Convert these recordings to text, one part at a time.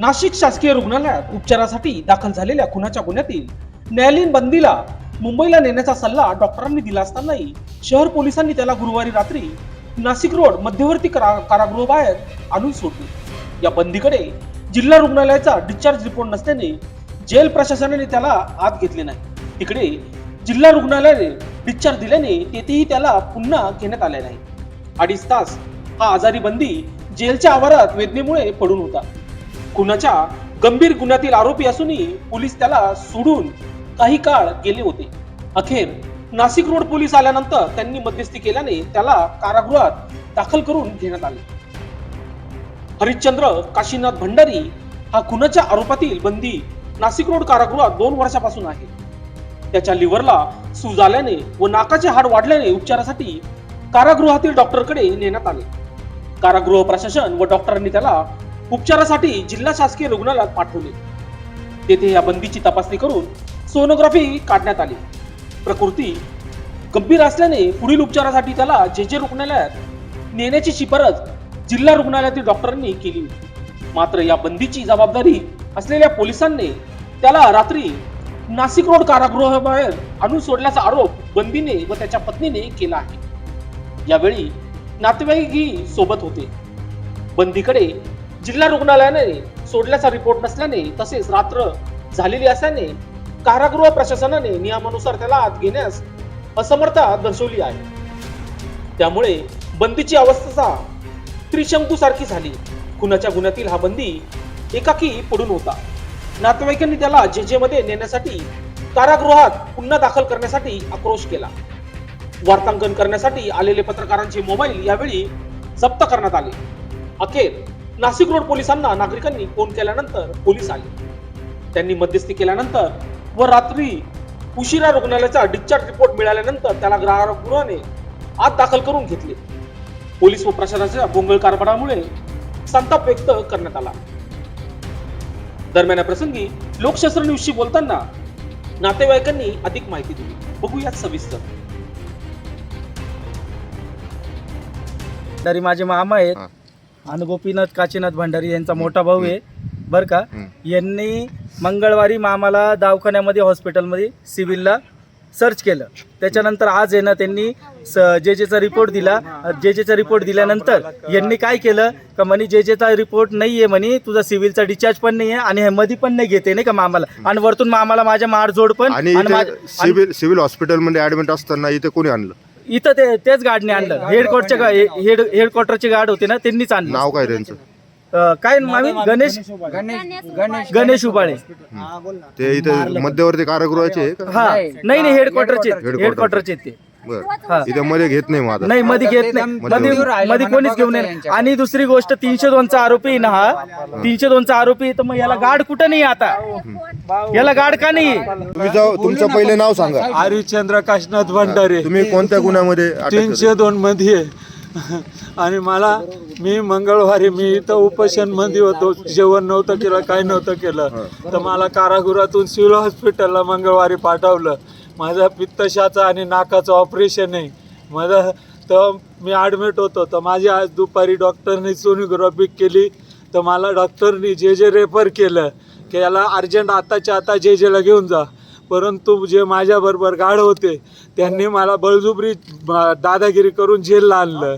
नाशिक शासकीय रुग्णालयात उपचारासाठी दाखल झालेल्या खुनाच्या गुन्ह्यातील न्यायालयीन बंदीला मुंबईला नेण्याचा सल्ला डॉक्टरांनी दिला असतानाही शहर पोलिसांनी त्याला गुरुवारी रात्री नाशिक रोड मध्यवर्ती करा कारागृहाबाहेर आणून सोडले. या बंदीकडे जिल्हा रुग्णालयाचा डिस्चार्ज रिपोर्ट नसल्याने जेल प्रशासनाने त्याला आत घेतले नाही. तिकडे जिल्हा रुग्णालयाने डिस्चार्ज दिल्याने तेथेही त्याला पुन्हा घेण्यात आले नाही. अडीच तास हा आजारी बंदी जेलच्या आवारात वेदनेमुळे पडून होता. खुनाच्या गंभीर गुन्ह्यातील आरोपी असूनही पोलीस त्याला सोडून काही काळ गेले होते. अखेर नाशिक रोड पोलीस आल्यानंतर त्यांनी मध्यस्थी केल्याने त्याला कारागृहात दाखल करून घेण्यात आले. हरिश्चंद्र काशीनाथ भंडारी हा खुनाच्या आरोपातील बंदी नाशिक रोड कारागृहात दोन वर्षापासून आहे. त्याच्या लिव्हरला सूज आल्याने व नाकाचे हाड वाढल्याने उपचारासाठी कारागृहातील डॉक्टरकडे नेण्यात आले. कारागृह प्रशासन व डॉक्टरांनी त्याला उपचारासाठी जिल्हा शासकीय रुग्णालयात पाठवले. तेथे या बंदीची तपासणी करून सोनोग्राफी काढण्यात आली. प्रकृती गंभीर असल्याने पुढील उपचारासाठी त्याला जे जे रुग्णालयात नेण्याची शिफारस जिल्हा रुग्णालयातील डॉक्टरांनी केली मात्र या बंदीची जबाबदारी असलेल्या पोलिसांनी त्याला रात्री नाशिक रोड कारागृहाबाहेर आणून सोडल्याचा आरोप बंदीने व त्याच्या पत्नीने केला आहे. यावेळी नातेवाईकही सोबत होते. बंदीकडे जिल्हा रुग्णालयाने सोडल्याचा रिपोर्ट नसल्याने तसेच रात्र झालेली असल्याने कारागृह प्रशासनाने नियमानुसार त्याला आत घेण्यास असमर्थता दर्शवली आहे. त्यामुळे बंदीची अवस्था त्रिशंकू सारखी झाली. खुनाच्या गुन्ह्यातील हा बंदी एकाकी पडून होता. नातेवाईकांनी त्याला जे जे मध्ये नेण्यासाठी कारागृहात पुन्हा दाखल करण्यासाठी आक्रोश केला. वार्तांकन करण्यासाठी आलेले पत्रकारांचे मोबाईल यावेळी जप्त करण्यात आले. अखेर नाशिक रोड पोलिसांना नागरिकांनी फोन केल्यानंतर पोलीस आले. त्यांनी मध्यस्थी केल्यानंतर व रात्री उशिरा रुग्णालयाचा डिस्चार्ज रिपोर्ट मिळाल्यानंतर त्याला ग्राहकगृहाने आत दाखल करून घेतले. पोलीस व प्रशासनाच्या बोंगळ कारभारामुळे संताप व्यक्त करण्यात आला. दरम्यान या प्रसंगी लोकशास्त्र न्यूजशी बोलताना नातेवाईकांनी अधिक माहिती दिली. बघूयात सविस्तर. तरी माझे मामा आहेत. आणि गोपीनाथ काशीनाथ भंडारी यांचा मोठा भाऊ आहे बरं का. यांनी मंगळवारी मामाला दवाखान्यामध्ये हॉस्पिटलमध्ये सिव्हिलला सर्च केलं. त्याच्यानंतर आज आहे ना त्यांनी स जे जेचा रिपोर्ट दिला जे जेचा रिपोर्ट दिल्यानंतर यांनी काय केलं? का म्हणे जे जेचा रिपोर्ट नाही आहे म्हणे तुझा सिव्हिलचा डिस्चार्ज पण नाही आहे आणि हे मध्ये पण नाही घेते नाही का मामाला? आणि वरतून मामाला माझ्या मारजोड पण आणि सिव्हिल सिव्हिल हॉस्पिटलमध्ये ऍडमिट असताना इथे कोणी आणलं? इथं ते तेच गार्डने आणलं. हेडकोर्टच्या गा- हेड हेडक्वार्टरचे गार्ड होते ना त्यांनीच आणलं. नाव काय त्यांचं? अं, काय मामी गणेश गणेश उबाळे. ते इथे मध्यवर्ती कारागृहाचे आहे का? हा. नाही. नाही हेडक्वार्टरचे. हेडक्वार्टरचे. ते. बरं. इथे मध्ये घेत नाही माझा नाही मध्ये घेत नाही मध्ये मध्ये कोणीच घेऊन नाही. आणि दुसरी गोष्ट तीनशे दोनचा आरोपी ना हा. तीनशे दोनचा आरोपी तर मग याला गार्ड कुठं नाही आता? याला गार्ड का नाही? तुम्ही जाऊ तुमचं पहिले नाव सांगा. हरिश्चंद्र काशीनाथ भंडारे. तुम्ही कोणत्या गुन्ह्यामध्ये? तीनशे दोन मध्ये आहे. आणि मला मी मंगळवारी मी इथं उपोषणमध्ये होतो. जेवण नव्हतं केलं काय नव्हतं केलं. तर मला कारागृहातून सिव्हिल हॉस्पिटलला मंगळवारी पाठवलं. माझा पित्तशाचा आणि नाकाचं ऑपरेशन आहे. माझं तर मी ॲडमिट होतो. तर माझी आज दुपारी डॉक्टरनी सोनोग्राफी केली. तर मला डॉक्टरनी जे जे रेफर केलं की याला अर्जंट आताच्या आता जे जेला घेऊन जा. परंतु जे माझ्याबरोबर गाढ होते त्यांनी मला बळजुबरी दादागिरी करून जेलला आणलं.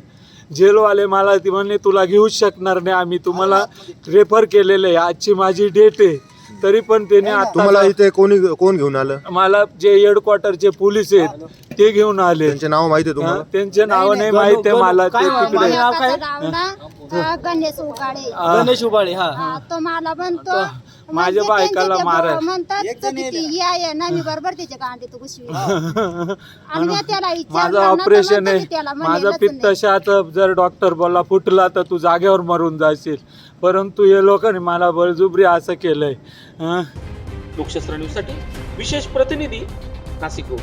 जेलवाले मला ती म्हणले तुला घेऊच शकणार नाही आम्ही. तुम्हाला रेफर केलेलं आहे. आजची माझी डेट आहे. तरी पण त्याने तुम्हाला आता इथे कोणी कोण घेऊन आलं? मला जे हेडक्वार्टरचे पोलीस आहेत ते घेऊन आले. त्यांचे नाव माहिती आहे हा, तुम्हाला? त्यांचे नाव नाही माहिती आहे मला ते तिकडे. नाव काय? गणेश उगाडे. हा. गणेश उबाळे हा. हा, तो मला म्हणतो माझ्या म्हणजे बायकाला ते मारा. भाऊ म्हणतात तर किती या या ना मी बरोबर त्याच्या गांडी तू घुसवी आणि मी त्याला विचारलं माझं ना, तर ऑपरेशन म्हणतो आहे. माझं नाही. पित्तशाचं जर डॉक्टर बोलला फुटला तर तू जागेवर मरून जाशील. परंतु हे लोकांनी मला बळजुबरी असं केलंय. हं? लोकशास्त्र न्यूजसाठी विशेष प्रतिनिधी नाशिक रोड